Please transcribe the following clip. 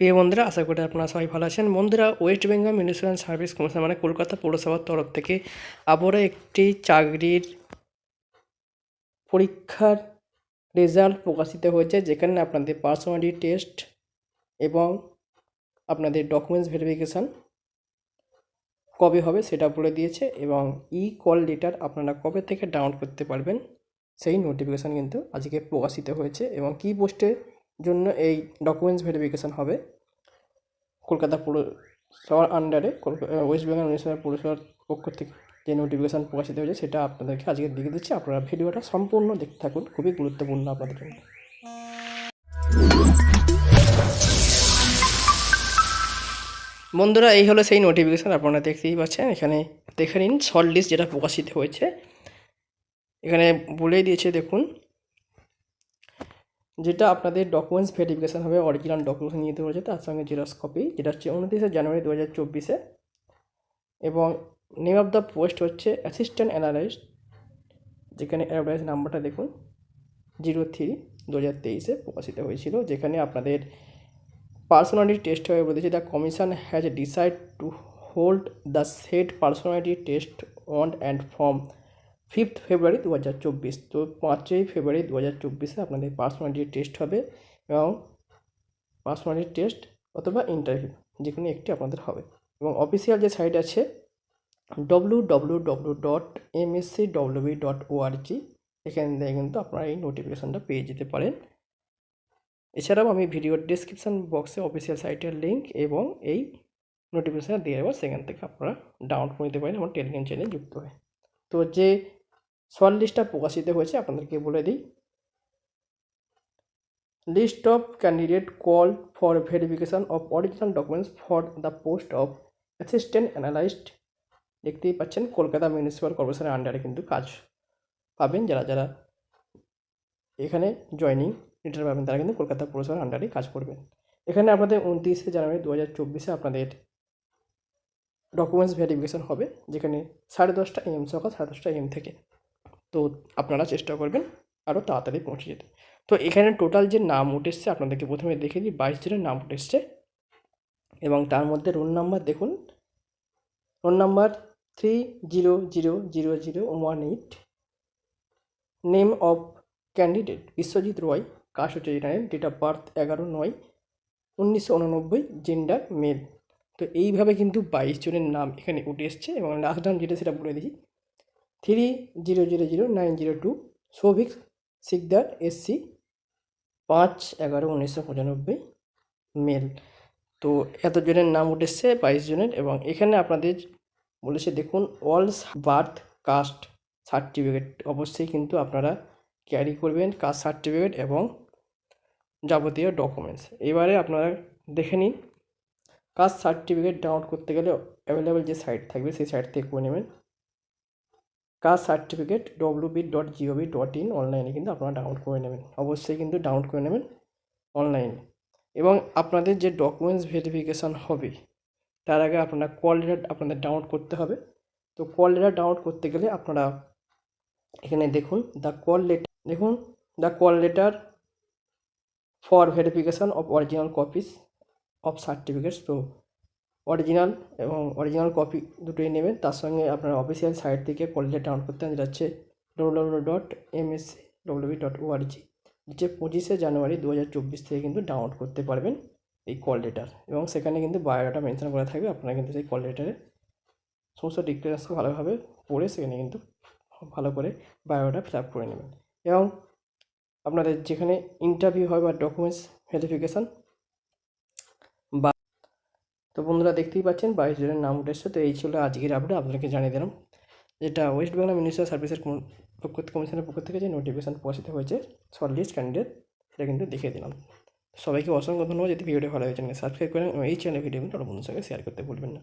প্রিয় বন্ধুরা, আশা করি আপনারা সবাই ভালো আছেন। বন্ধুরা, West Bengal Municipal Service Commission মানে কলকাতা পৌরসভার তরফ থেকে আবারও একটি চাকরির পরীক্ষার রেজাল্ট প্রকাশিত হয়েছে, যেখানে আপনাদের পার্সোনালিটি টেস্ট এবং আপনাদের ডকুমেন্টস ভেরিফিকেশান কবে হবে সেটা বলে দিয়েছে এবং ই কল লেটার আপনারা কবে থেকে ডাউনলোড করতে পারবেন সেই নোটিফিকেশান কিন্তু আজকে প্রকাশিত হয়েছে এবং কী পোস্টের জন্য এই ডকুমেন্টস ভেরিফিকেশান হবে। কলকাতা পৌরসভার আন্ডারে ওয়েস্ট বেঙ্গল মিউনিসিপ্যাল পৌরসভার পক্ষ থেকে যে নোটিফিকেশান প্রকাশিত হয়েছে, সেটা আপনাদেরকে আজকে দেখে দিচ্ছি। আপনারা ভিডিওটা সম্পূর্ণ দেখতে থাকুন, খুবই গুরুত্বপূর্ণ আপনাদের জন্য। বন্ধুরা, এই হলো সেই নোটিফিকেশান আপনারা দেখতেই পাচ্ছেন। এখানে দেখে নিন শর্ট লিস্ট যেটা প্রকাশিত হয়েছে। এখানে বলেই দিয়েছে, দেখুন যেটা আপনাদের ডকুমেন্টস ভেরিফিকেশান হবে অরিজিনাল ডকুমেন্টস নিয়ে হয়েছে, তার সঙ্গে জেরক্স কপি যেটা হচ্ছে উনত্রিশে জানুয়ারি দু হাজার চব্বিশে। এবং নেম অফ দ্য পোস্ট হচ্ছে অ্যাসিস্ট্যান্ট অ্যানালাইস্ট যেখানে অ্যাডভাইস নাম্বারটা দেখুন জিরো থ্রি দু হাজার তেইশে প্রকাশিত হয়েছিল, যেখানে আপনাদের পার্সোনালিটি টেস্ট হয়ে বলেছে the commission has decide to hold the set personality test on and from fifth February দু হাজার চব্বিশ। তো পাঁচই ফেব্রুয়ারি দু হাজার চব্বিশে আপনাদের পার্সোনালিটি টেস্ট হবে এবং পার্সোনালিটি টেস্ট অথবা ইন্টারভিউ যে কোনো একটি আপনাদের হবে। এবং অফিসিয়াল যে সাইট আছে W W W dot MSC WB dot ORG এখান থেকে কিন্তু আপনারা এই নোটিফিকেশানটা পেয়ে যেতে পারেন। এছাড়াও আমি ভিডিওর ডিসক্রিপশান বক্সে অফিসিয়াল সাইটের লিঙ্ক এবং এই নোটিফিকেশান দিয়ে দেবো সেখান থেকে আপনারা ডাউনলোড করে নিতে পারেন আমার টেলিগ্রাম চ্যানেলে যুক্ত হয়ে। তো যে লিস্টটা প্রকাশিত হয়েছে, আপনাদেরকে বলে দিই। List of candidate call for verification of original documents for the post of assistant analyst দেখতেই পাচ্ছেন, কলকাতা মিউনিসিপ্যাল কর্পোরেশনের আন্ডারে কিন্তু কাজ পাবেন যারা যারা এখানে জয়নিং লেটার পাবেন, তারা কিন্তু কলকাতা পৌরসভার আন্ডারে কাজ করবেন। এখানে আপনাদের উনত্রিশে জানুয়ারি দু হাজার চব্বিশে আপনাদের ডকুমেন্টস ভেরিফিকেশন হবে, যেখানে সাড়ে দশটা এম সকাল সাড়ে দশটা এম থেকে। তো আপনারা চেষ্টা করবেন আরও তাড়াতাড়ি পৌঁছে যেতে। তো এখানে টোটাল যে নাম উঠে এসছে আপনাদেরকে প্রথমে দেখে দিই, বাইশ জনের নাম উঠে এসছে এবং তার মধ্যে রোল নাম্বার দেখুন। Roll number three zero zero zero zero one eight name of candidate Biswajit Roy caste হচ্ছে যেটা ডেট অফ বার্থ এগারো নয়, উনিশশো উননব্বই জেন্ডার মেল তো এইভাবে কিন্তু বাইশ জনের নাম এখানে উঠে এসছে এবং লাস্ট নাম যেটা সেটা বলে দিই three zero zero zero nine zero two Souvik Sikdar SC পাঁচ এগারো উনিশশো পঁচানব্বই মেল তো এত জনের নাম উঠেছে বাইশ জনের এবং এখানে আপনাদের বলেছে, দেখুন অল বার্থ কাস্ট সার্টিফিকেট অবশ্যই কিন্তু আপনারা ক্যারি করবেন কাস্ট সার্টিফিকেট এবং যাবতীয় ডকুমেন্টস এবারে আপনারা দেখে নিন কাস্ট সার্টিফিকেট ডাউনলোড করতে গেলে অ্যাভেলেবেল যে সাইট থাকবে, সেই সাইট থেকে করে নেবেন। Caste certificate WB dot GOV dot in অনলাইনে কিন্তু আপনারা ডাউনলোড করে নেবেন। অবশ্যই কিন্তু ডাউনলোড করে নেবেন অনলাইনে এবং আপনাদের যে ডকুমেন্টস ভেরিফিকেশান হবে, তার আগে আপনারা কল লেটার আপনাদের ডাউনলোড করতে হবে। তো কল লেটার ডাউনলোড করতে গেলে আপনারা এখানে দেখুন দ্য কল লেটার দেখুন the call letter for verification of original copies of certificates তো অরিজিনাল এবং অরিজিনাল কপি দুটোই নেবেন। তার সঙ্গে আপনার অফিসিয়াল সাইট থেকে কল লেটার ডাউনলোড করতে যেটা হচ্ছে W dot MSC WB dot ORG যে পঁচিশে জানুয়ারি দু হাজার চব্বিশ থেকে কিন্তু ডাউনলোড করতে পারবেন এই কল লেটার এবং সেখানে কিন্তু বায়োডাটা মেনশন করা থাকবে, আপনারা কিন্তু সেই কল লেটারে সমস্ত ডিটেলসকে ভালোভাবে পড়ে সেখানে কিন্তু ভালো করে বায়োডাটা ফিল আপ করে নেবেন। এবং আপনাদের যেখানে ইন্টারভিউ হয় বা ডকুমেন্টস ভেরিফিকেশান তো বন্ধুরা দেখতেই পাচ্ছেন, বাইশ জনের নাম উঠেছে। তো এই ছিল আজকের আপডেট আপনাদেরকে জানিয়ে দিলাম। যেটা ওয়েস্ট বেঙ্গল মিনিস্ট্রাল সার্ভিসের পক্ষ কমিশনের পক্ষ থেকে যে নোটিফিকেশান প্রকাশিত হয়েছে শর্ট লিস্ট ক্যান্ডিডেট সেটা কিন্তু দেখিয়ে দিলাম। সবাইকে অসংখ্য ধন্যবাদ। যদি ভিডিওটি ভালো হয়েছে সাবস্ক্রাইব করেন এই চ্যানেল ভিডিও কিন্তু বন্ধুর সঙ্গে শেয়ার করতে ভুলবেন না।